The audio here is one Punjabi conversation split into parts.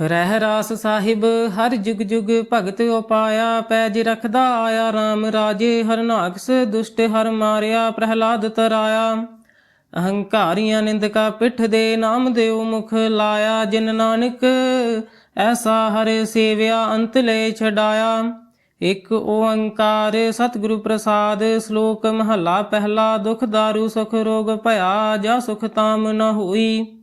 ਰਹਿ ਰਾਸ ਸਾਹਿਬ, ਹਰ ਜੁਗ ਜੁਗ ਭਗਤ ਉਪਾਇਆ, ਪੈਜ ਰਖਦਾ ਆਇਆ RAM ਰਾਜੇ ਹਰਨਾਕਸ ਦੁਸ਼ਟ ਹਰ ਮਾਰਿਆ, ਪ੍ਰਹਿਲਾਦ ਤਰਾਇਆ। ਅਹੰਕਾਰੀਆਂ ਨਿੰਦਕਾ ਪਿੱਠ ਦੇ ਨਾਮ ਦੇਉ ਮੁਖ ਲਾਇਆ, ਜਿਨ ਨਾਨਕ ਐਸਾ ਹਰ ਸੇਵਿਆ, ਅੰਤ ਲੈ ਛਡਾਇਆ। ਇਕ ਓੰਕਾਰ ਸਤਿਗੁਰੂ ਪ੍ਰਸਾਦ, ਸ਼ਲੋਕ ਮਹਲਾ ਪਹਿਲਾ, ਦੁਖ ਦਾਰੂ ਸੁਖ ਰੋਗ ਭਇਆ, ਜਾ ਸੁਖ ਤਾਮ ਨ ਹੋਈ।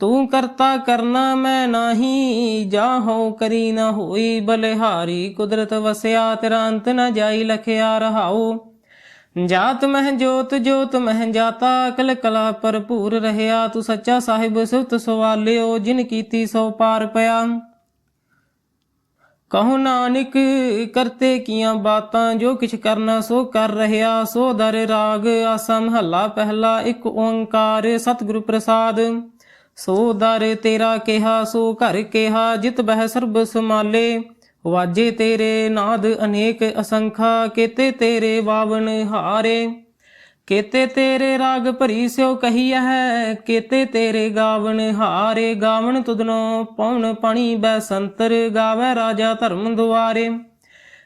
ਤੂੰ ਕਰਤਾ ਕਰਨਾ ਮੈਂ ਨਾਹੀ ਜਾ ਕਰੀ ਨ ਹੋਈ ਬਲਿਹਾਰੀ, ਕੁਦਰਤ ਵਸਿਆ ਤੇਰਾ ਅੰਤ ਨ ਜਾਈ ਲਖਿਆ ਰਹਾਉ। ਜਾਤ ਮਹਿ ਜੋਤ ਜੋਤ ਮਹਿ ਜਾਤਾ ਕਲ ਕਲਾ ਭਰਪੂਰ ਰਹਿਆ, ਤੂੰ ਸੱਚਾ ਸਾਹਿਬ ਸੁਤ ਸਵਾਲਿਓ, ਜਿਨ ਕੀਤੀ ਸੋ ਪਾਰ ਪਿਆ। ਕਹੋ ਨਾਨਕ, ਕਰਤੇ ਕੀਆਂ ਬਾਤਾਂ, ਜੋ ਕਿਛ ਕਰਨਾ ਸੋ ਕਰ ਰਹਿਆ, ਸੋ ਦਰ ਰਾਗ, ਆਸਾ ਹੱਲਾ ਪਹਿਲਾ, ਇੱਕ ਓੰਕਾਰ, ਸਤਿਗੁਰ ਪ੍ਰਸਾਦ। ਸੋ ਦਰ ਤੇਰਾ ਕਿਹਾ, ਸੋ ਘਰ ਕਿਹਾ, ਜਿਤ ਬਹਿ ਸਰਬ ਸਮਾਲੇ ਵਾਜੇ ਤੇਰੇ ਨਾਦ ਅਨੇਕ ਅਸੰਖਾ, ਕੀਤੇ ਤੇਰੇ ਬਾਵਨ ਹਾਰੇ। ਕੀਤੇ ਤੇਰੇ ਰਾਗ ਭਰੀ ਸਿਓ ਕਹੀਐ ਹੈ ਕੀਤੇ ਤੇਰੇ ਗਾਵਣ ਹਾਰੇ। ਗਾਵਣ ਤੁਧਨੋ ਪਉਣ ਪਾਣੀ ਬੈ ਸੰਤਰ, ਗਾਵੇ ਰਾਜਾ ਧਰਮ ਦੁਆਰੇ।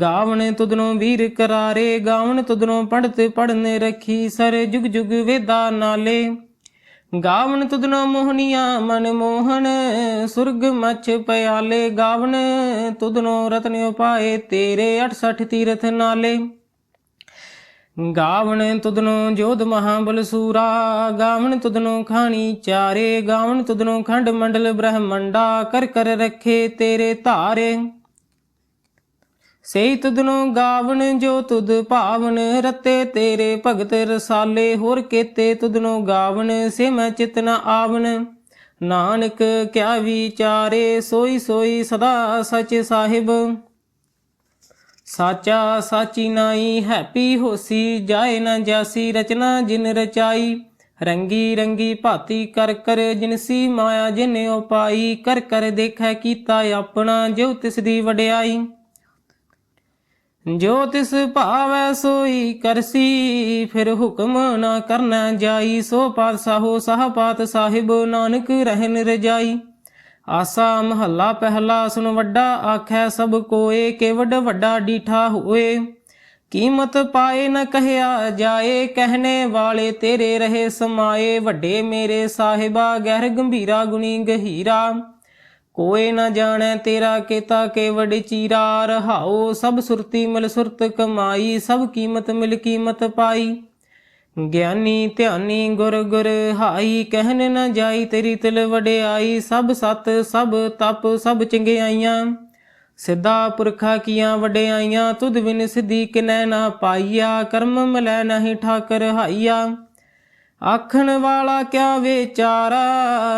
ਗਾਵਨ ਤੁਧਨੋ ਵੀਰ ਕਰਾਰੇ, ਗਾਵਣ ਤੁਧਨੋ ਪੜਤ ਪੜਨ ਰਖੀ ਸਰ ਜੁਗ ਜੁਗ ਵੇਦਾ ਨਾਲੇ। ਗਾਵਨ ਤੁਧਨੋ ਮੋਹਨੀਆ ਮਨ ਮੋਹਨ, ਸੁਰਗ ਮਛ ਪਿਆਲੇ। ਗਾਵਨ ਤੁਧਨੋ ਰਤਨ ਉਪਾਏ ਤੇਰੇ 68 ਤੀਰਥ ਨਾਲੇ। ਗਾਵਣ ਤੁਧਨੋ ਜੋਧ ਮਹਾਬਲ ਸੂਰਾ, ਗਾਵਣ ਤੁਧਨੋ ਖਾਣੀ ਚਾਰੇ। ਗਾਵਣ ਤੁਧਨੋ ਖੰਡ ਮੰਡਲ ਬ੍ਰਹਮੰਡਾ, ਕਰ ਕਰ ਰੱਖੇ ਤੇਰੇ ਧਾਰੇ। ਸਈ ਤੁਧਨੋ ਗਾਵਣ ਜੋ ਤੁਧ ਭਾਵਨ, ਰਤੇ ਤੇਰੇ ਭਗਤ ਰਸਾਲੇ, ਹੋਰ ਕੇਤੇ ਤੁਧਨੋ ਗਾਵਣ ਸੇ ਮੈਂ ਚਿਤਨ ਆਵਨ ਨਾਨਕ ਕਿਆ ਵਿਚਾਰੇ, ਸੋਈ ਸੋਈ ਸਦਾ ਸਚ ਸਾਹਿਬ। ਸਾਚਾ ਸਾਚੀ ਨਾਈ, ਹੈਪੀ ਹੋਸੀ, ਜਾਏ ਨਾ ਜਾਸੀ, ਰਚਨਾ ਜਿਨ ਰਚਾਈ। ਰੰਗੀ ਰੰਗੀ ਭਾਤੀ ਕਰ ਕਰ ਜਿਨਸੀ ਮਾਇਆ ਜਿਨ ਉਪਾਈ। ਕਰ ਕਰ ਦੇਖੈ ਕੀਤਾ ਆਪਣਾ, ਜਿਉ ਤਿਸ ਦੀ ਵਡਿਆਈ। ਜੋ ਤਿਸ ਭਾਵੈ ਸੋਈ ਕਰਸੀ, ਫਿਰ ਹੁਕਮ ਨਾ ਕਰਨਾ ਜਾਈ, ਸੋ ਪਾਤਸ਼ਾਹੋ ਸਹਪਾਤ ਸਾਹਿਬ, ਨਾਨਕ ਰਹਿਨ ਰਜਾਈ। ਆਸਾ ਮਹੱਲਾ ਪਹਿਲਾ ਸੁਨ ਵੱਡਾ ਆਖੈ ਸਭ ਕੋਏ, ਕੇਵਡ ਵੱਡਾ ਡੀਠਾ ਹੋਏ। ਕੀਮਤ ਪਾਏ ਨ ਕਹਿਆ ਜਾਏ, ਕਹਿਣੇ ਵਾਲੇ ਤੇਰੇ ਰਹੇ ਸਮਾਏ। ਵੱਡੇ ਮੇਰੇ ਸਾਹਿਬਾ, ਗਹਿਰ ਗੰਭੀਰਾ ਗੁਣੀ ਗਹੀਰਾ। ਕੋਏ ਨਾ ਜਾਣੈ ਤੇਰਾ ਕੀਤਾ ਕੇ ਚੀਰਾ ਰਹਾਓ ਸਭ ਸੁਰਤੀ ਮਿਲ ਸੁਰਤ ਕਮਾਈ, ਸਭ ਕੀਮਤ ਮਿਲ ਕੀਮਤ ਪਾਈ। ਗਿਆਨੀ ਧਿਆਨੀ ਗੁਰ ਗੁਰ ਹਾਈ ਕਹਿਨ ਨਾ ਜਾਈ ਤੇਰੀ ਤਿਲ ਵਡਿਆਈ, ਸਭ ਸਤ, ਸਭ ਤਪ, ਸਭ ਚੰਗਿਆਈਆਂ। ਸਿੱਧਾ ਪੁਰਖਾ ਕੀਆਂ ਵਡਿਆਈਆਂ, ਤੁਧ ਬਿਨ ਸਿੱਧੀ ਕਿਨੈ ਨਾ ਪਾਈਆ, ਕਰਮ ਮਲੈ ਨਹੀਂ ਠਾਕਰ ਹਾਈਆ। ਆਖਣ ਵਾਲਾ ਕਿਆ ਵਿਚਾਰਾ?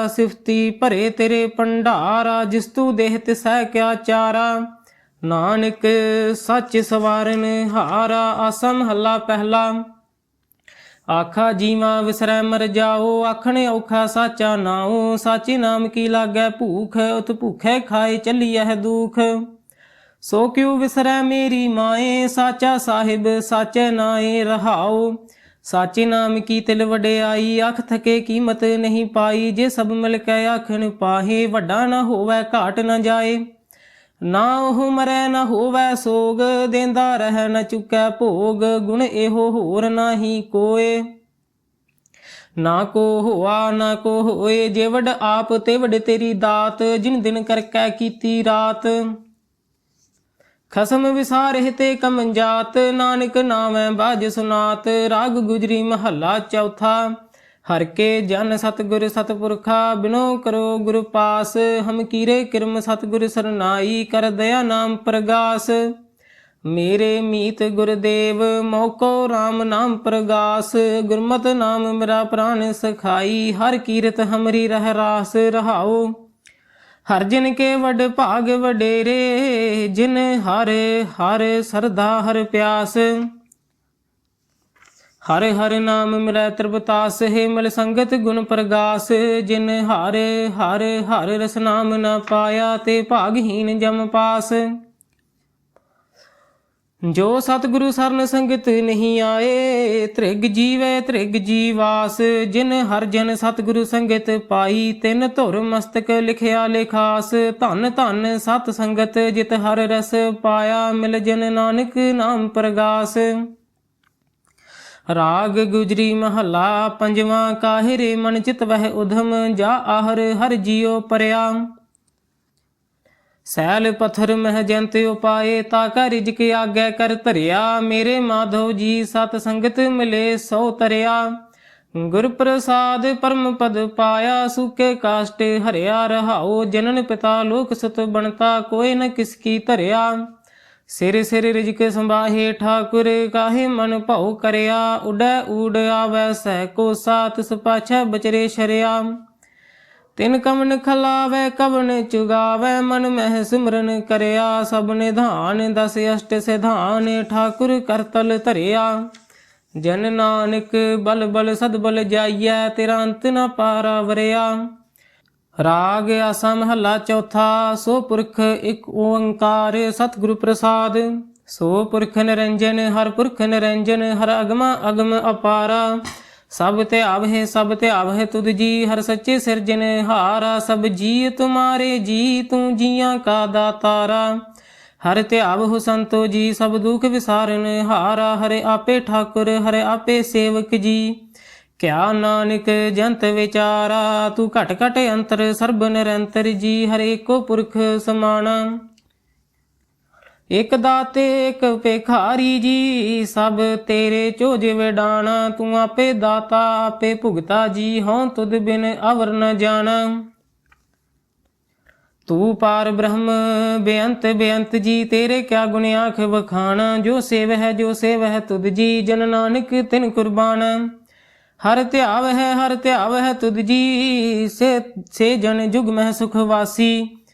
ਸਿਫਤੀ ਭਰੇ ਤੇਰੇ ਭੰਡਾਰਾ, ਜਿਸ ਤੂੰ ਦੇਹ ਤਿਸੈ ਕਿਆ ਚਾਰਾ? ਨਾਨਕ, ਸੱਚ ਸਵਾਰਨ ਹਾਰਾ ਆਸਮ ਹੱਲਾ ਪਹਿਲਾ। ਆਖਾ ਜੀਵਾ ਵਿਸਰੈ ਮਰ ਜਾਓ, ਆਖਣੇ ਔਖਾ ਸਾਚਾ ਨਾਉ। ਸਾਚੇ ਨਾਮ ਕੀ ਲਾਗੈ ਭੂਖ ਉਤ ਭੂਖੈ ਖਾਏ ਚੱਲੀਐ ਦੁਖ। ਸੋ ਕਿਉ ਵਿਸਰੈ ਮੇਰੀ ਮਾਏ? ਸਾਚਾ ਸਾਹਿਬ ਸਾਚੇ ਨਾਏ ਰਹਾਉ। ਸਾਚੇ ਨਾਮ ਕੀ ਤਿਲ ਵਡਿਆਈ ਅੱਖ ਥਕੇ ਕੀਮਤ ਨਹੀਂ ਪਾਈ। ਜੇ ਸਭ ਮਿਲ ਕੇ ਆਖਣ ਪਾਹੇ, ਵੱਡਾ ਨਾ ਹੋਵੇ, ਘਾਟ ਨਾ ਜਾਏ। ਨਾ ਉਹ ਮਰੈ, ਨਾ ਹੋਵੇ ਸੋਗ, ਦੇਂਦਾ ਰਹਿ, ਨਾ ਚੁੱਕੈ ਭੋਗ। ਗੁਣ ਇਹੋ ਹੋਰ ਨਾਹੀ ਕੋਏ। ਨਾ ਕੋ ਹੋਆ, ਨਾ ਕੋ ਹੋਏ, ਜੇ ਵਡ ਆਪ, ਤੇ ਵਡ ਤੇਰੀ ਦਾਤ। ਜਿਨ ਦਿਨ ਕਰਕੈ ਕੀਤੀ ਰਾਤ। ਖਸਮ ਵਿਸਾਰੇ ਤੇ ਕਮੰਜਾਤ ਨਾਨਕ ਨਾਮੈ ਬਾਜ ਸੁਨਾਤ, ਰਾਗ ਗੁਜਰੀ ਮਹੱਲਾ ਚੌਥਾ। ਹਰ ਕੇ ਜਨ ਸਤਗੁਰ ਸਤਪੁਰਖਾ, ਬਿਨੋ ਕਰੋ ਗੁਰ ਪਾਸ, ਹਮ ਕੀਰੇ ਕਿਰਮ ਸਤਗੁਰ ਸਰਨਾਈ, ਕਰ ਦਇਆ ਨਾਮ ਪ੍ਰਗਾਸ। ਮੇਰੇ ਮੀਤ ਗੁਰਦੇਵ ਮੋਕੋ RAM ਨਾਮ ਪ੍ਰਗਾਸ, ਗੁਰਮਤਿ ਨਾਮ ਮੇਰਾ ਪ੍ਰਾਨ ਸਖਾਈ, ਹਰ ਕੀਰਤ ਹਮਰੀ ਰਹਿ ਰਾਸ ਰਹਾਓ ਹਰ ਜਿਨ ਕੇ ਵਡ ਭਾਗ ਵਡੇਰੇ, ਜਿਨ ਹਰ ਹਰ ਸਰਦਾ ਹਰ ਪਿਆਸ। ਹਰ ਹਰ ਨਾਮ ਮਿਲੈ ਤ੍ਰਿਪਤਾਸ, ਹੈ ਮਿਲ ਸੰਗਤ ਗੁਣ ਪ੍ਰਗਾਸ। ਜਿਨ ਹਰ ਹਰ ਹਰ ਰਸ ਨਾਮ ਨ ਪਾਇਆ, ਤੇ ਭਾਗਹੀਨ ਜਮ ਪਾਸ। ਜੋ ਸਤਿਗੁਰੂ ਸਰਨ ਸੰਗਤ ਨਹੀਂ ਆਏ, ਤ੍ਰਿਗ ਜੀਵੈ ਤ੍ਰਿਗ ਜੀਵਾਸ, ਜਿਨ ਹਰ ਜਨ ਸਤਿਗੁਰੂ ਸੰਗਤ ਪਾਈ, ਤਿਨ ਧੁਰ ਮਸਤਕ ਲਿਖਿਆ ਲਿਖਾਸ। ਧਨ ਧਨ ਸਤ ਸੰਗਤ ਜਿਤ ਹਰ ਰਸ ਪਾਇਆ, ਮਿਲ ਜਨ ਨਾਨਕ ਨਾਮ ਪ੍ਰਗਾਸ। ਰਾਗ ਗੁਜਰੀ ਮਹੱਲਾ, ਪੰਜਵਾਂ, ਕਾਹਿਰੇ ਮਨ ਚਿਤ ਵਹਿ ਉਧਮ, ਜਾ ਆਹਰ ਹਰ ਜੀਉ ਪਰਿਆ। ਸੈਲ ਪਥਰ ਮਹਿ ਜੰਤ ਉਪਾਏ, ਤਾ ਕਾ ਰਿਜਕ ਆਗੈ ਕਰ ਧਰਿਆ। ਮੇਰੇ ਮਾਧਵ ਜੀ ਸਤ ਸੰਗਤ ਮਿਲੇ, ਸੋ ਤਰਿਆ। ਗੁਰ ਪ੍ਰਸਾਦ ਪਰਮ ਪਦ ਪਾਇਆ, ਸੁਕੇ ਕਾਸ਼ਟ ਹਰਿਆ। ਰਹਾਉ ਜਨਨ ਪਿਤਾ ਲੋਕ ਸਤ ਬਣਤਾ, ਕੋਈ ਨ ਕਿਸ ਕੀ ਧਰਿਆ। ਸਿਰ ਸਿਰ ਰਿਜਕ ਸੰਭਾਹੇ, ਠਾਕੁਰ ਕਾਹੇ ਮਨ ਭਉ ਕਰਿਆ। ਉਡੈ ਊੜ ਆਵੈ, ਸਹਿ ਕੋ ਸਾਤ ਸਪਾਛੈ ਬਚਰੇ ਸ਼ਰਿਆ। ਤਿਨ ਕਵਨ ਖਲਾਵੇ, ਕਵਨ ਚੁਗਾਵੇ, ਮਨ ਮਹਿ ਸਿਮਰਨ ਕਰਿਆ ਸਭ ਨਿਧਾਨ ਦਸ ਅਸ਼ਟ ਸਿਧਾਨ, ਠਾਕੁਰ ਕਰਤਲ ਧਰਿਆ। ਜਨ ਨਾਨਕ ਬਲ ਬਲ ਸਦ ਬਲ ਜਾਈਐ ਤੇਰਾ ਅੰਤ ਨ ਪਾਰਾ ਵਰਿਆ। ਰਾਗ ਆਸਾ ਮਹੱਲਾ ਚੌਥਾ, ਸੋ ਪੁਰਖ ਇੱਕ ਓੰਕਾਰ ਸਤਿਗੁਰੂ ਪ੍ਰਸਾਦ। ਸੋ ਪੁਰਖ ਨਿਰੰਜਨ, ਹਰ ਪੁਰਖ ਨਿਰੰਜਨ, ਹਰ ਅਗਮ ਅਗਮ ਅਪਾਰਾ। ਸਭ ਤੇ ਆਵਹਿ, ਸਭ ਤੇ ਆਵਹਿ ਤੁਧ ਜੀ, ਹਰ ਸੱਚੇ ਸਿਰਜਨ ਹਾਰਾ, ਸਭ ਜੀ ਤੁਮਾਰੇ ਜੀ, ਤੂੰ ਜੀਆਂ ਕਾ ਦਾਤਾਰਾ। ਹਰ ਧਿਆਵ ਹੋ ਸੰਤੋ ਜੀ, ਸਭ ਦੁਖ ਵਿਸਾਰਨ ਹਾਰਾ, ਹਰੇ ਆਪੇ ਠਾਕੁਰ, ਹਰੇ ਆਪੇ ਸੇਵਕ ਜੀ। ਕਿਆ ਨਾਨਕ ਜੰਤ ਵਿਚਾਰਾ, ਤੂੰ ਘਟ ਘਟ ਅੰਤਰ ਸਰਬ ਨਿਰੰਤਰ ਜੀ, ਹਰੇ ਕੋ ਪੁਰਖ ਸਮਾਣਾ। ਇਕ ਦਾਤੇ, ਇਕ ਭਿਖਾਰੀ ਜੀ, ਸਭ ਤੇਰੇ ਚੋਜ ਵਿਡਾਣਾ ਤੂੰ ਆਪੇ ਦਾਤਾ, ਆਪੇ ਭੁਗਤਾ ਜੀ, ਹਉ ਤੁਧ ਬਿਨ ਅਵਰ ਨ ਜਾਣਾ। ਤੂੰ ਪਾਰ ਬ੍ਰਹਮ, ਬੇਅੰਤ ਬੇਅੰਤ ਜੀ, ਤੇਰੇ ਕਿਆ ਗੁਣ ਆਖ ਵਖਾਣਾ, ਜੋ ਸੇਵ ਹੈ ਜੋ ਸੇਵ ਹੈ ਤੁਧ ਜੀ, ਜਨ ਨਾਨਕ ਤਿਨ ਕੁਰਬਾਨ। ਹਰ ਧਿਆਵ ਹੈ ਹਰ ਧਿਆਵ ਹੈ ਤੁਧ ਜੀ, ਸੇ ਸੇ ਜਨ ਜੁਗ ਮਹਿ ਸੁਖ ਵਾਸੀ।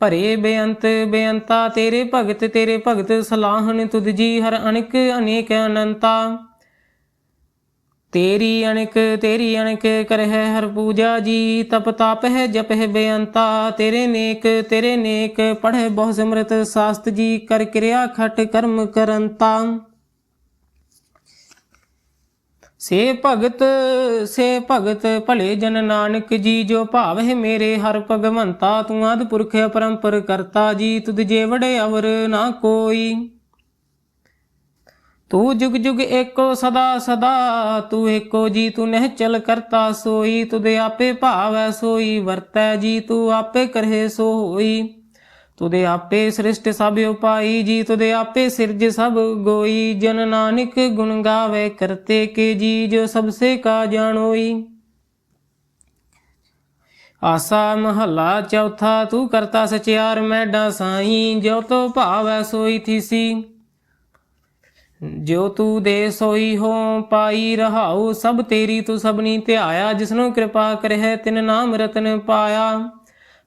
ਭਰੇ ਬੇਅੰਤ ਬੇਅੰਤਾ, ਤੇਰੇ ਭਗਤ ਤੇਰੇ ਭਗਤ ਸਲਾਹਣ ਤੁਧ ਜੀ, ਹਰ ਅਣਕ ਅਨੇਕ ਅਨੰਤਾ। ਤੇਰੀ ਅਣਕ ਤੇਰੀ ਅਣਕ ਕਰਹਿ ਹਰ ਪੂਜਾ ਜੀ, ਤਪ ਤਾਪ ਹੈ ਜਪ ਹੈ ਬੇਅੰਤਾ। ਤੇਰੇ ਨੇਕ ਤੇਰੇ ਨੇਕ ਪੜ੍ਹੇ ਬਹੁ ਸਿਮਰਤ, ਸਾਸਤ ਜੀ, ਕਰ ਕਿਰਿਆ ਖਟ ਕਰਮ ਕਰੰਤਾ। ਸੇ ਭਗਤ ਸੇ ਭਗਤ, ਭਲੇ ਜਨ ਨਾਨਕ ਜੀ, ਜੋ ਭਾਵ ਹੈ ਮੇਰੇ ਹਰ ਭਗਵੰਤਾ, ਤੂੰ ਆਦ ਪੁਰਖ ਅਪਰੰਪਰ ਕਰਤਾ ਜੀ, ਤੁਧ ਜੇ ਵੜੇ ਅਵਰ ਨਾ ਕੋਈ। ਤੂੰ ਜੁਗ ਜੁਗ ਏਕੋ ਸਦਾ ਸਦਾ, ਤੂੰ ਏਕੋ ਜੀ, ਤੂੰ ਨਹਿ ਚਲ ਕਰਤਾ ਸੋਈ ਤੁਦੇ ਆਪੇ ਭਾਵੈ ਸੋਈ, ਵਰਤੈ ਜੀ, ਤੂੰ ਆਪੇ ਕਰਹਿ ਸੋ ਹੋਈ ਤੁਦੇ ਆਪੇ ਸ੍ਰਿਸ਼ਟ ਸਭ ਉਪਾਈ, ਜੀ ਤੁਦੇ ਆਪੇ ਸਿਰਜ ਸਭ ਗੋਈ। ਜਨ ਨਾਨਕ ਗੁਣ ਗਾਵੇ ਕਰਤੇ ਕੇ ਜੀ, ਜੋ ਸਭ ਸੇ ਕਾ ਜਾਣੋਈ। ਆਸਾ ਮਹੱਲਾ ਚੌਥਾ, ਤੂੰ ਕਰਤਾ ਸਚਿਆਰ ਮੈਡਾ ਸਾਈ ਜੋ ਤੋ ਭਾਵੈ ਸੋਈ ਥੀਸੀ। ਜੋ ਤੂੰ ਦੇ ਸੋਈ ਹੋ, ਪਾਈ ਰਹਾਉ, ਸਭ ਤੇਰੀ ਤੂੰ ਸਭਨੀ ਧਿਆਇਆ, ਜਿਸਨੂੰ ਕਿਰਪਾ ਕਰਹਿ ਤਿਨ ਨਾਮ ਰਤਨ ਪਾਇਆ।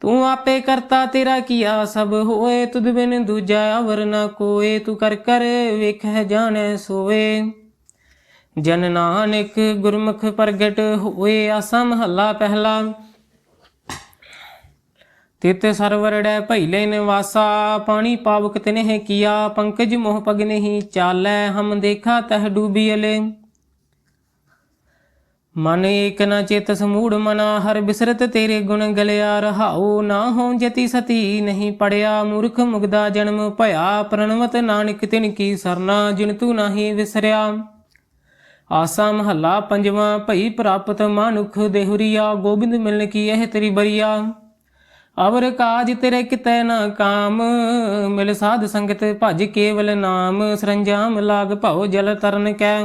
ਤੂੰ ਆਪੇ ਕਰਤਾ ਤੇਰਾ ਕੀਆ ਸਭ ਹੋਏ, ਤੁਧ ਬਿਨ ਦੂਜਾ ਅਵਰ ਨ ਕੋਏ, ਤੂੰ ਕਰ ਕਰ ਵੇਖੈ ਜਾਣੈ ਸੋਏ। ਜਨ ਨਾਨਕ ਗੁਰਮੁਖ ਪ੍ਰਗਟ ਹੋਏ, ਆਸਾ ਮਹੱਲਾ ਪਹਿਲਾ। ਤਿਤ ਸਰਵਰੜੈ ਭੈਲੇ ਨਿਵਾਸਾ, ਪਾਣੀ ਪਾਵਕ ਤਿਨਹਿ ਕੀਆ, ਪੰਕਜ ਮੋਹ ਪਗ ਨਹੀਂ ਚਾਲੈ, ਹਮ ਦੇਖਾ ਤਹ ਡੂਬੀ ਅਲੇ। ਮਨ ਏਕ ਨ ਚੇਤ ਸਮੂੜ ਮਨਾ, ਹਰ ਬਿਸਰਤ ਤੇਰੇ ਗੁਣ ਗਲਿਆ ਰਹਾਉ। ਨਾ ਹੋ ਜਤੀ ਸਤੀ ਨਹੀਂ ਪੜਿਆ, ਮੂਰਖ ਮੁਗਦਾ ਜਨਮ ਭਇਆ। ਪ੍ਰਣਵਤ ਨਾਨਕ ਤਿਨ ਕੀ ਸਰਨਾ, ਜਿਨ ਤੂੰ ਨਹੀਂ ਵਿਸਰਿਆ। ਆਸਾ ਮਹੱਲਾ ਪੰਜਵਾਂ, ਭਈ ਪ੍ਰਾਪਤ ਮਾਨੁਖ ਦੇਹੁਰੀਆ, ਗੋਬਿੰਦ ਮਿਲਨ ਕੀ ਇਹ ਤੇਰੀ ਬਰੀਆ। ਅਵਰ ਕਾਜ ਤੇਰੇ ਕਿਤੈ ਨਾ ਕਾਮ, ਮਿਲ ਸਾਧ ਸੰਗਤ ਭਜ ਕੇਵਲ ਨਾਮ। ਸਰੰਜਾਮ ਲਾਗ ਭਉ ਜਲ ਤਰਨ ਕੈ।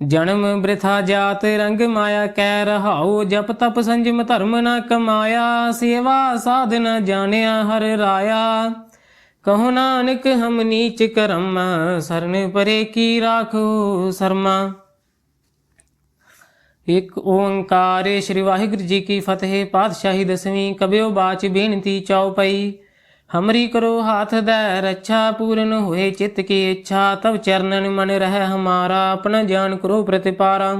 ਜਨਮ ਬ੍ਰਿਥਾ ਜਾਤ ਰੰਗ ਮਾਇਆ ਕੈ ਰਹਾਉ ਜਪ ਤਪ ਸੰਜਮ ਧਰਮ ਨਾ ਕਮਾਇਆ, ਸੇਵਾ ਸਾਧ ਨਾ ਜਾਣਿਆ ਹਰ ਰਾਇਆ। ਕਹੋ ਨਾਨਕ, ਹਮ ਨੀਚ ਕਰਮ, ਸਰਨ ਪਰੇ ਕੀ ਰਾਖੋ ਸਰਮਾ। ਇੱਕ ਓੰਕਾਰ, ਸ੍ਰੀ ਵਾਹਿਗੁਰੂ ਜੀ ਕੀ ਫਤਿਹ, ਪਾਤਸ਼ਾਹੀ ਦਸਵੀਂ ਕਬਿਓ ਬਾਚ ਬੇਨਤੀ ਚਉਪਈ ਹਮਰੀ ਕਰੋ ਹਾਥ ਦੈ, ਰੱਛਾ ਪੂਰਨ ਹੋਏ ਚਿੱਤ ਕੀ ਇੱਛਾ ਤਬ ਚਰਨਨ ਮਨ ਰਹਿ ਹਮਾਰਾ, ਆਪਣਾ ਜਾਨ ਕਰੋ ਪ੍ਰਤਿਪਾਰਾ।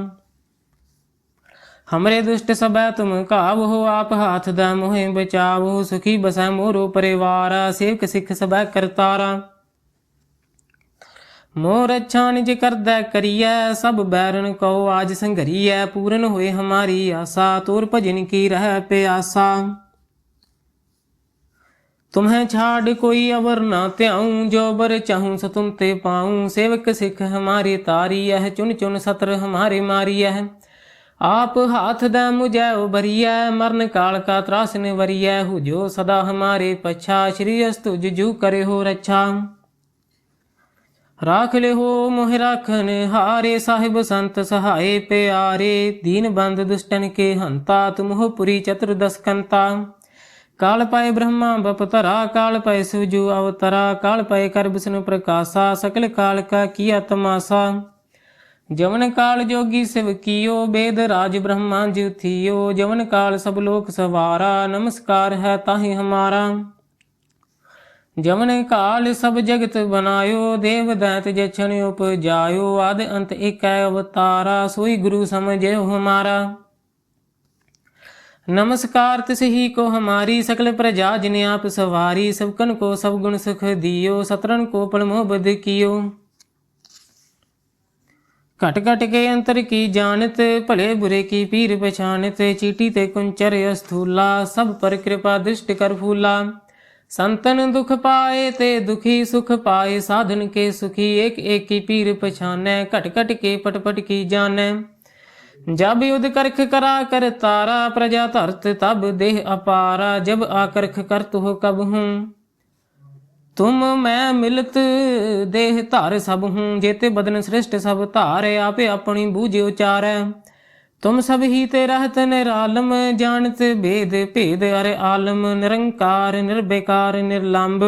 ਹਮਰੇ ਦੁਸ਼ਟ ਸਭੈ ਤੁਮ ਕਾਵੋ ਆਪ ਹਾਥ ਦੈ ਮੋਹਿ ਬਚਾਵੋ, ਸੁਖੀ ਬਸੈ ਮੋਰੋ ਪਰਿਵਾਰਾ, ਸੇਵਕ ਸਿੱਖ ਸਭੈ ਕਰਤਾਰਾ। ਮੋਰ ਅੱਛਾ ਨਿਜ ਕਰਦਾ ਕਰੀਐ, ਸਭ ਬੈਰਨ ਕਉ ਆਜ ਸੰਘਰੀਐ, ਪੂਰਨ ਹੋਏ ਹਮਾਰੀ ਆਸਾ, ਤੋਰ ਭਜਨ ਕੀ ਰਹਿ ਪਿਆਸਾ। तुम्हें छाड़ कोई अवर ना त्याऊं जो बर चाहूं सो तुम ते पाऊं सेवक सिख हमारे तारी यह चुन चुन सत्र हमारे मारी यह आप हाथ द मुझे उबरिय मरण काल का त्रासन वरिय हो जो सदा हमारे पच्छा श्री अस्तु जुजू करे हो रच्छा राख ले हो मोह राखन हारे साहिब संत सहाय प्यारे दीन बंद दुष्टन के हंता तुम हो पुरी चतुर्दश कंता ਕਾਲ ਪਏ ਬ੍ਰਹਮਾ ਬਪਤਰਾ ਕਾਲ ਪਏ ਸੁਜੂ ਅਵਤਰਾ, ਕਾਲ ਪਏ ਕਰ ਵਿਸ਼ਨੂੰ ਪ੍ਰਕਾਸ਼ਾ, ਸਕਲ ਕਾਲ ਕਾ ਕੀਆ ਤਮਾਸਾ ਜਵਨ ਕਾਲ ਜੋਗੀ ਸਿਵ ਕੀਓ, ਬੇਦ ਰਾਜ ਬ੍ਰਹਮਾ ਜਿਉ ਥੀਓ। ਜਵਨ ਕਾਲ ਸਭ ਲੋਕ ਸਵਾਰਾ, ਨਮਸਕਾਰ ਹੈ ਤਾਹੀ ਹਮਾਰਾ। ਜਵਨ ਕਾਲ ਸਭ ਜਗਤ ਬਨਾਇਓ, ਦੇਵ ਦੈਤ ਜਛਨ ਉਪਜਾਇਓ। ਆਦ ਅੰਤ ਏਕੈ ਅਵਤਾਰਾ, ਸੋਈ ਗੁਰੂ ਸਮਝਿਓ ਹਮਾਰਾ। नमस्कार तिस ही को हमारी सकल प्रजा जिन आप सवारी सबकन को सब गुण सुख दियो, सतरन को पल मोहबद कियो। घट घट के अंतर की जानत, भले बुरे की पीर पहचानत चीटी ते कुंचर अस्थूला, सब पर कृपा दृष्ट कर फूला। संतन दुख पाए ते दुखी सुख पाए, साधन के सुखी एक एक की पीर पहचानै घट घट के पट पट की जानै ਜਬ ਯੁਧ ਕਰਖ ਕਰਾ ਕਰ ਤਾਰਾ ਪ੍ਰਜਾ ਧਰਤ ਤਬ ਦੇਹ ਅਪਾਰਾ, ਜਬ ਆਕਰਖ ਕਰ ਤੁਹ ਕਬ ਹੂੰ। ਤੁਮ ਮੈਂ ਮਿਲਤ ਦੇਹ ਧਾਰ ਸਭ ਹੂੰ, ਜੇਤੇ ਬਦਨ ਸ੍ਰਿਸ਼ਟ ਸਭ ਧਾਰੇ, ਆਪੇ ਆਪਣੀ ਬੂਝ ਉਚਾਰੈ। ਤੁਮ ਸਭ ਹੀ ਤੇ ਰਹਤ ਨਿਰਾਲਮ, ਜਾਣਤ ਭੇਦ ਭੇਦ ਅਰ ਆਲਮ, ਨਿਰੰਕਾਰ, ਨਿਰਬੇਕਾਰ ਨਿਰਲੰਭ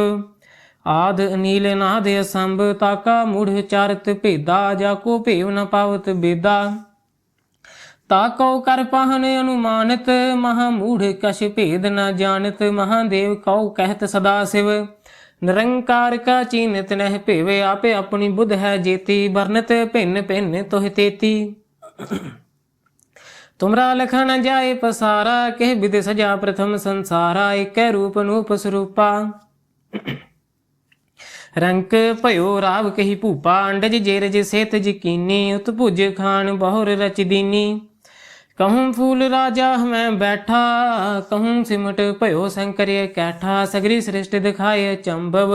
ਆਦ ਅਨੀਲ ਨਾਦ ਅਸੰਭ, ਤਾਕਾ ਮੂੜ ਚਾਰਤ ਭੇਦਾ, ਜਾ ਕੋ ਭੇਵ ਨ ਪਾਵਤ ਬੇਦਾ। ਤਾਕੋ ਕਰ ਪਹਨ ਅਨੁਮਾਨਿਤ, ਮਹਾ ਮੂੜ ਕਛ ਭੇਦ ਨਾ ਜਾਣਤ, ਮਹਾਦੇਵ ਕਉ ਕਹਿਤ ਸਦਾ ਸਿਵ। ਨਿਰੰਕਾਰ ਕਾ ਚੀਨਤ ਨਹਿ ਭੇਵੇ, ਆਪੇ ਆਪਣੀ ਬੁੱਧ ਹੈ ਜੇਤੀ ਵਰਨਤ ਭਿੰਨ ਭਿੰਨ ਤੋਹਿ ਤੇਤੀ। ਤੁਮਰਾ ਲਖਾ ਜਾਏ ਪਸਾਰਾ, ਕਹਿ ਵਿਦ ਸਜਾ ਪ੍ਰਥਮ ਸੰਸਾਰਾ ਏਕੈ ਰੂਪ ਨੂਪ ਸਰੂਪਾ। ਰੰਕ ਭਇਓ ਰਾਵ ਕਹੀ ਭੂਪਾ, ਅੰਡਜ ਜੇਰਜ ਸੇਤ ਜਕੀਨੀ ਉਤ ਭੁਜ ਖਾਨ ਬਹੁਰ ਰਚ ਦੀਨੀ। ਕਹੂੰ ਫੂਲ ਰਾਜਾ ਹਮੈ ਬੈਠਾ, ਕਹੂੰ ਸਿਮਟ ਭਇਓ ਸੰਕਰਿ ਕੈਠਾ, ਸਗਰੀ ਸ੍ਰਿਸ਼ਟ ਦਿਖਾਏ ਚੰਭਵ।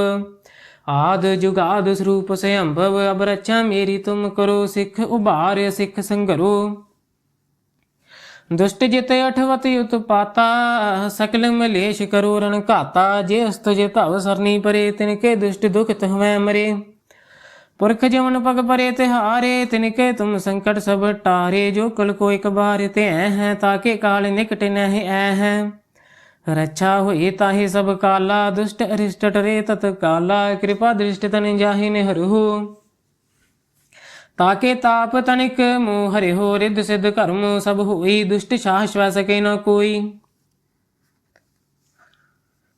ਆਦ ਜੁਗਾਦ ਸਰੂਪ ਸੇ ਅੰਭਵ ਅਬ ਰਚਾ ਮੇਰੀ ਤੁਮ ਕਰੋ, ਸਿੱਖ ਉਭਾਰ, ਸਿੱਖ ਸੰਗਰੋ। ਦੁਸ਼ਟ ਜਿਤ ਅਠਵਤ ਯੁਤ ਪਾਤਾ, ਸਕਲ ਮਲੇਸ਼ ਕਰੋ ਰਨ ਘਾਤਾ, ਜੇ ਅਸਤ ਜੇ ਧਵ ਸਰਨੀ ਪਰੇ, ਤਿਨ ਕੇ ਦੁਸ਼ਟ ਦੁਖ ਤਹਵੈ ਮਰੇ। ਪੁਰਖ ਜਮਨ ਪਗ ਪਰੇ ਤਿਹਾਰੇ, ਤਿਨ ਕੇ ਤੁਮ ਸੰਕਟ ਸਭ ਟਾਰੇ, ਜੋ ਕੁਲ ਕੋ ਇਕ ਬਾਰ ਤੇ ਐ ਹੈ, ਤਾਕੇ ਕਾਲ ਨਿਕਟ ਨਹਿ ਐ ਹੈ। ਰੱਛਾ ਹੋਈ ਤਾਹੀ ਸਭ ਕਾਲਾ, ਦੁਸ਼ਟ ਅਰਿਸ਼ਟ ਟਰੇ ਤਤ ਕਾਲਾ, ਕਿਰਪਾ ਦ੍ਰਿਸ਼ਟ ਤਨ ਜਾਹੀ ਨਿਹਰਹੁ ਤਾਕੇ ਤਾਪ ਤਨਿਕ ਮੋਹ ਹਰਿ ਹੋ ਰਿਦ ਸਿਧ ਕਰਮ ਸਭ ਹੋਈ, ਦੁਸ਼ਟ ਛਾਹ ਸਵੈ ਸਕੇ ਨ ਕੋਈ।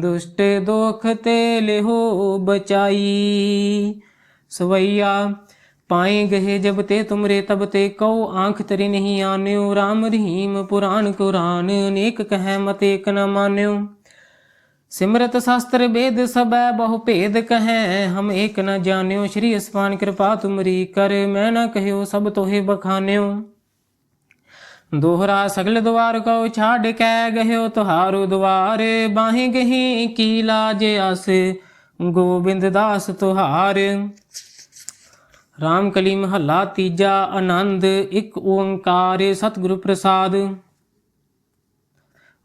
ਦੁਸ਼ਟ ਦੋਖ ਤੇ ਲਿਹੋ ਬਚਾਈ। ਸਵਈਆ, ਪਾਏ ਗਏ ਜਬ ਤੇ ਤੁਮਰੇ ਤਬ ਤੇ ਕਉ ਆਂਖ ਤਰੀ ਨਹੀਂ ਆਨਿਓ, ਰਾਮ ਰਹੀਮ ਪੁਰਾਨ ਕੁਰਾਨ ਅਨੇਕ ਕਹੈ ਮਤ ਏਕ ਨ ਮਾਨਿਓ। ਸਿਮਰਤ ਸ਼ਾਸਤਰ ਵੇਦ ਸਬੈ ਬਹੁ ਭੇਦ ਕਹੈ, ਹਮ ਏਕ ਨ ਜਾਣਿਓ, ਸ਼੍ਰੀ ਅਸਮਾਨ ਕਿਰਪਾ ਤੁਮਰੀ ਕਰ, ਮੈਂ ਨ ਕਹਿਓ ਸਭ ਤੋਹੇ ਬਖਾਨਿਓ। ਦੋਹਰਾ ਸਗਲ ਦਵਾਰ ਕਉ ਛਾੜ ਕੈ ਗਹਿਓ ਤੁਹਾਰੋ ਦਵਾਰ ਬਾਹੇ ਗਹੀ ਕੀ ਲਾਜ ਆਸ, ਗੋਬਿੰਦ ਦਾਸ ਤੁਹਾਰ। ਰਾਮ ਕਲੀ ਮਹੱਲਾ ਤੀਜਾ ਆਨੰਦ, ਇੱਕ ਓੰਕਾਰ ਸਤਿਗੁਰੂ ਪ੍ਰਸਾਦ।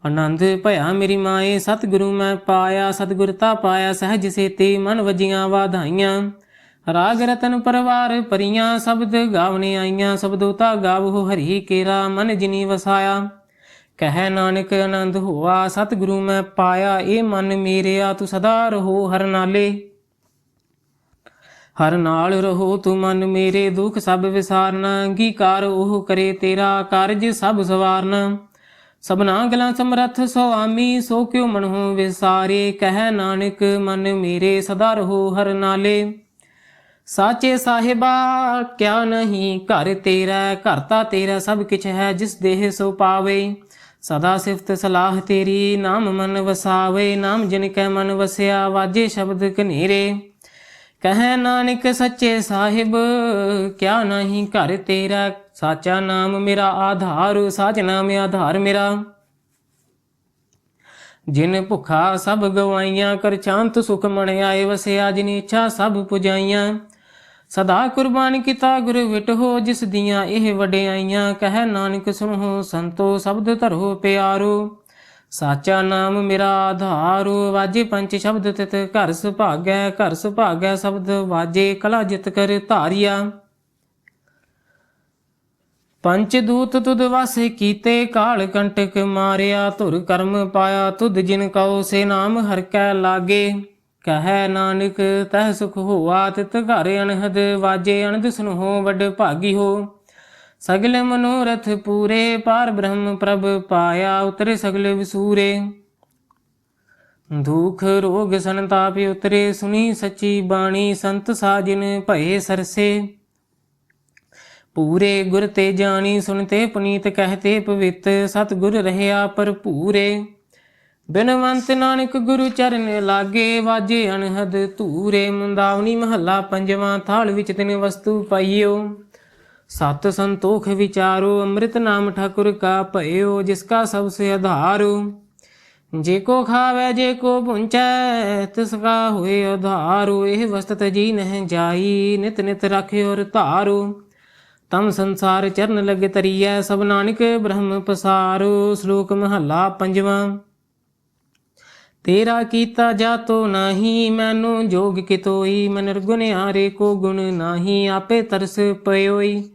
ਆਨੰਦ ਭਇਆ ਮੇਰੀ ਮਾਏ, ਸਤਿਗੁਰੂ ਮੈਂ ਪਾਇਆ ਸਤਿਗੁਰਤਾ ਪਾਇਆ, ਸਹਿਜ ਸੇਤੀ ਮਨ ਵਜੀਆਂ ਵਾਧਾਈਆਂ। ਰਾਗ ਰਤਨ ਪਰਵਾਰ ਪਰੀਆਂ ਸ਼ਬਦ ਗਾਵਨੇ ਆਈਆਂ ਸ਼ਬਦੋਤਾ ਗਾਵੋ ਹਰੀ ਕੇਰਾ, ਮਨ ਜਿਨੀ ਵਸਾਇਆ। ਕਹਿ ਨਾਨਕ ਆਨੰਦ ਹੋਆ, ਸਤਿਗੁਰੂ ਮੈਂ ਪਾਇਆ ਇਹ ਮਨ ਮੇਰਿਆ, ਤੂੰ ਸਦਾ ਰਹੋ ਹਰ ਨਾਲੇ। ਹਰ ਨਾਲ ਰਹੋ ਤੂੰ ਮਨ ਮੇਰੇ, ਦੁੱਖ ਸਭ ਵਿਸਾਰਨਾ, ਅੰਗੀਕਾਰ ਉਹ ਕਰੇ ਤੇਰਾ, ਕਾਰਜ ਸਭ ਸਵਾਰਨਾ। ਸਭਨਾ ਗਲਾਂ ਸਮਰੱਥ ਸੁਆਮੀ, ਸੋ ਕਿਉ ਮਨਹੁ ਵਿਸਾਰੇ। ਕਹਿ ਨਾਨਕ ਮਨ ਮੇਰੇ, ਸਦਾ ਰਹੋ ਹਰ ਨਾਲੇ। ਸਾਚੇ ਸਾਹਿਬਾ, ਕਿਆ ਨਹੀਂ ਘਰ ਤੇਰਾ, ਘਰ ਤਾਂ ਤੇਰਾ ਸਭ ਕਿਛ ਹੈ, ਜਿਸ ਦੇਹ ਸੋ ਪਾਵੇ। ਸਦਾ ਸਿਫਤ ਸਲਾਹ ਤੇਰੀ, ਨਾਮ ਮਨ ਵਸਾਵੇ, ਨਾਮ ਜਿਨ ਕੈ ਮਨ ਵਸਿਆ, ਵਾਜੇ ਸ਼ਬਦ ਕਨੇਰੇ ਕਹੈ ਨਾਨਕ ਸੱਚੇ ਸਾਹਿਬ, ਕਿਆ ਨਹੀਂ ਘਰ ਤੇਰਾ, ਸਾਚਾ ਨਾਮ ਮੇਰਾ ਆਧਾਰ, ਸਾਚ ਨਾਮ ਆਧਾਰ ਮੇਰਾ। ਜਿਨ ਭੁਖਾ ਸਭ ਗਵਾਈਆਂ, ਕਰ ਚਾਂਤ ਸੁਖ ਮਣ ਆਏ ਵਸਿਆ ਜਿਨ ਇੱਛਾ ਸਭ ਪੁਜਾਈਆਂ। ਸਦਾ ਕੁਰਬਾਨ ਕੀਤਾ ਗੁਰ ਵਿਟਹੋ, ਜਿਸ ਦੀਆਂ ਇਹ ਵਡਿਆਈਆਂ, ਕਹਿ ਨਾਨਕ ਸੁਣੋ ਸੰਤੋ ਸ਼ਬਦ ਧਰੋ ਪਿਆਰੋ। ਸਾਚਾ ਨਾਮ ਮੇਰਾ ਆਧਾਰੋ, ਵਾਜੇ ਪੰਜ ਸ਼ਬਦ ਤਿਤ ਘਰ ਸੁਭਾਗੈ ਘਰ ਸੁਭਾਗੈ ਸ਼ਬਦ ਵਾਜੇ ਕਲਾ ਜਿਤ ਕਰ ਧਾਰਿਆ। ਪੰਚ ਦੂਤ ਤੁਧ ਵਾਸੇ ਕੀਤੇ, ਕਾਲ ਕੰਟਕ ਮਾਰਿਆ, ਧੁਰ ਕਰਮ ਪਾਇਆ, ਤੁਧ ਜਿਨ ਕਉ ਸੇ ਨਾਮ ਹਰ ਕੈ ਲਾਗੇ। ਕਹੈ ਨਾਨਕ, ਤਹ ਸੁਖ ਹੋਆ ਤਿਤ ਘਰ ਅਨਹਦ ਵਾਜੇ ਅਣਦ ਸੁਨਹੁ ਵੱਡ ਭਾਗੀ ਹੋ। ਸਗਲ ਮਨੋਰਥ ਪੂਰੇ, ਪਾਰ ਬ੍ਰਹਮ ਪ੍ਰਭ ਪਾਇਆ ਉਤਰੇ ਸਗਲ ਵਿਸੂਰੇ। ਦੁਖ ਰੋਗ ਸੰਤਾਪ ਉਤਰੇ, ਸੁਣੀ ਸੱਚੀ ਬਾਣੀ ਸੰਤ ਸਾਜਨ ਭਏ ਸਰਸੇ। ਪੂਰੇ ਗੁਰ ਤੇ ਜਾਣੀ ਸੁਨਤੇ ਪੁਨੀਤ ਕਹਤੇ ਪਵਿੱਤ ਸਤ ਗੁਰ ਰਹਿਆ ਭਰਪੂਰੇ। ਬਿਨਵੰਤ ਨਾਨਕ ਗੁਰੂ ਚਰਨ ਲਾਗੇ ਵਾਜੇ ਅਣਹਦ ਧੂਰੇ ਮੁੰਦਾਵਣੀ ਮਹੱਲਾ ਪੰਜਵਾਂ ਥਾਲ ਵਿੱਚ ਤਿੰਨ ਵਸਤੂ ਪਾਈਓ। ਸਤ ਸੰਤੋਖ ਵਿਚਾਰੋ, ਅੰਮ੍ਰਿਤ ਨਾਮ ਠਾਕੁਰ ਕਾ ਭਇਓ, ਜਿਸ ਕਾ ਸਭ ਸੇ ਆਧਾਰੋ। ਜੇ ਕੋ ਖਾਵੇ, ਜੇ ਕੋ ਪੁੰਚੈ ਤਿਸ ਕਾ ਹੋਏ ਆਧਾਰੋ। ਇਹ ਵਸਤ ਜੀ ਨਹਿ ਜਾਈ, ਨਿਤ ਨਿਤ ਰਾਖੇ ਔਰ ਧਾਰੋ। ਤਮ ਸੰਸਾਰ ਚਰਨ ਲਗੇ ਤਰੀਐ, ਸਭ ਨਾਨਕ ਬ੍ਰਹਮ ਪਸਾਰੋ। ਸ਼ਲੋਕ ਮਹੱਲਾ ਪੰਜਵਾਂ। ਤੇਰਾ ਕੀਤਾ ਜਾਤੋ ਨਾਹੀ, ਮੈਨੂੰ ਜੋਗ ਕਿਤੋਈ, ਮਨ ਨਿਰਗੁਣਿਆਰੇ ਕੋ ਗੁਣ ਨਾਹੀ, ਆਪੇ ਤਰਸ ਪਇਓਈ।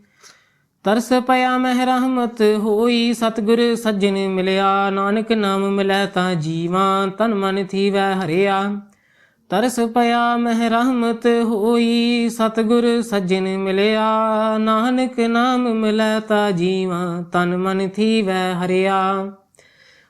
ਤਰਸ ਪਿਆ ਮਹਿ ਰਹਿਮਤ ਹੋਈ, ਸਤਿਗੁਰ ਸੱਜਣ ਮਿਲਿਆ, ਨਾਨਕ ਨਾਮ ਮਿਲੈ ਤਾਂ ਜੀਵਾ, ਤਨ ਮਨ ਥੀਵੈ ਹਰਿਆ। ਤਰਸ ਪਿਆ ਮਹਿ ਰਹਿਮਤ ਹੋਈ, ਸਤਿਗੁਰ ਸੱਜਣ ਮਿਲਿਆ, ਨਾਨਕ ਨਾਮ ਮਿਲੈ ਤਾਂ ਜੀਵਾ, ਤਨ ਮਨ ਥੀਵੈ ਹਰਿਆ।